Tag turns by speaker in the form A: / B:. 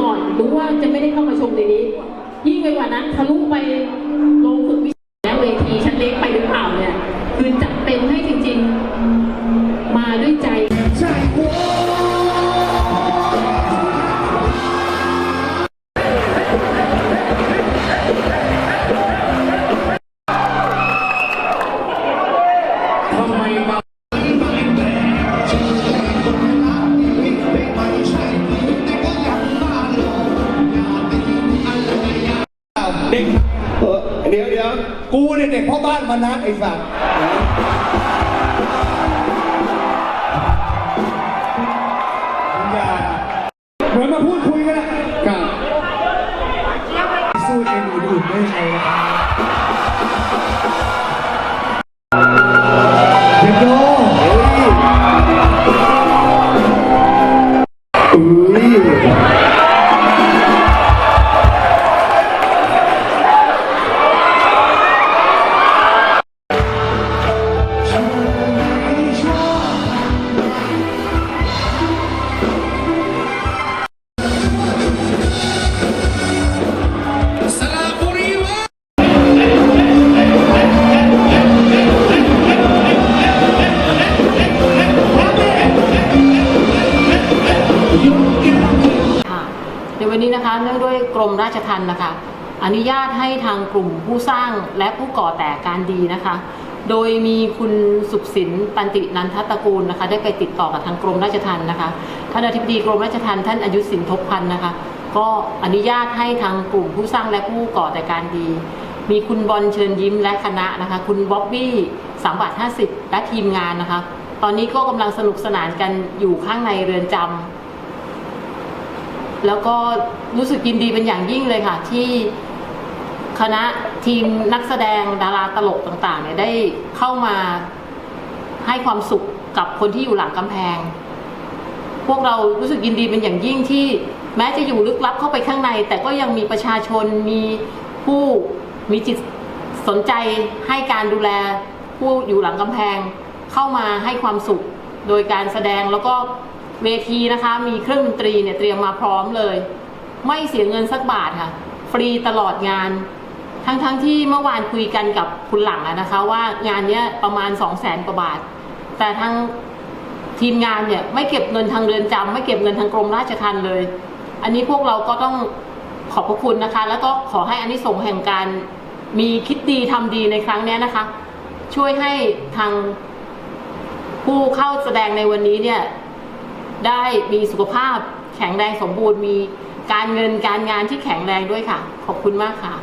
A: ก่อนรู้ว่าจะไม่ได้เข้ามาชมในนี้ ยิ่งไปกว่านั้นทะลุไปลงฝึกวิชาและเวทีชั้นเล็กไปหรือเปล่าเนี่ยคือจะ เด็
B: ก
C: เออเดี๋ยวเดี๋ยวกูเนี่ยเด็กพ่อบ้านมานัดไอ้สัตว์อย่าเหมือนมาพูดคุยกันนะ
B: กับ
C: สู้เองอื่นๆได้ไงนะครับเด็กโตเฮ้ยอุ้ย
A: กรมราชทัณฑ์นะคะ อนุญาตให้ทางกลุ่มผู้สร้างและผู้ก่อแต่การดีนะคะ โดยมีคุณสุขสินตันตินันทตะกูลนะคะ ได้ไปติดต่อกับทางกรมราชทัณฑ์นะคะท่านอธิบดีกรมราชทัณฑ์ท่านอายุสินทบพันธ์นะคะ ก็อนุญาตให้ทางกลุ่มผู้สร้างและผู้ก่อแต่การดี มีคุณบอลเชิญยิ้มและคณะนะคะ คุณบ๊อบบี้สามบาทห้าสิบและทีมงานนะคะ ตอนนี้ก็กำลังสนุกสนานกันอยู่ข้างในเรือนจำ แล้วก็รู้สึกยินดีเป็นอย่างยิ่งเลยค่ะ ที่คณะทีมนักแสดงดาราตลกต่างๆเนี่ยได้เข้ามาให้ความสุขกับคนที่อยู่หลังกำแพง พวกเรารู้สึกยินดีเป็นอย่างยิ่งที่แม้จะอยู่ลึกลับเข้าไปข้างใน แต่ก็ยังมีประชาชนมีผู้มีจิตสนใจให้การดูแลผู้อยู่หลังกำแพง เข้ามาให้ความสุขโดยการแสดงแล้วก็ เวทีนะคะ มีเครื่องดนตรีเนี่ยเตรียมมาพร้อมเลย ไม่เสียเงินสักบาทค่ะ ฟรีตลอดงาน ทั้งๆทที่เมื่อวานคุยกันกับคุณหลังนะคะ ว่างานเนี้ยประมาณ2 0 0แสนกว่าบาท แต่ทางทีมงานเนี่ยไม่เก็บเงินทางเรือนจำไม่เก็บเงินทางกรมราชทัณฑ์เลย อันนี้พวกเราก็ต้องขอบพระคุณนะคะ แล้วก็ขอให้อานิสงส์แห่งการมีคิดดีทำดีในครั้งนี้นะคะ ช่วยให้ทางผู้เข้าแสดงในวันนี้เนี่ย ได้มีสุขภาพแข็งแรงสมบูรณ์มีการเงินการงานที่แข็งแรงด้วยค่ะ ขอบคุณมากค่ะ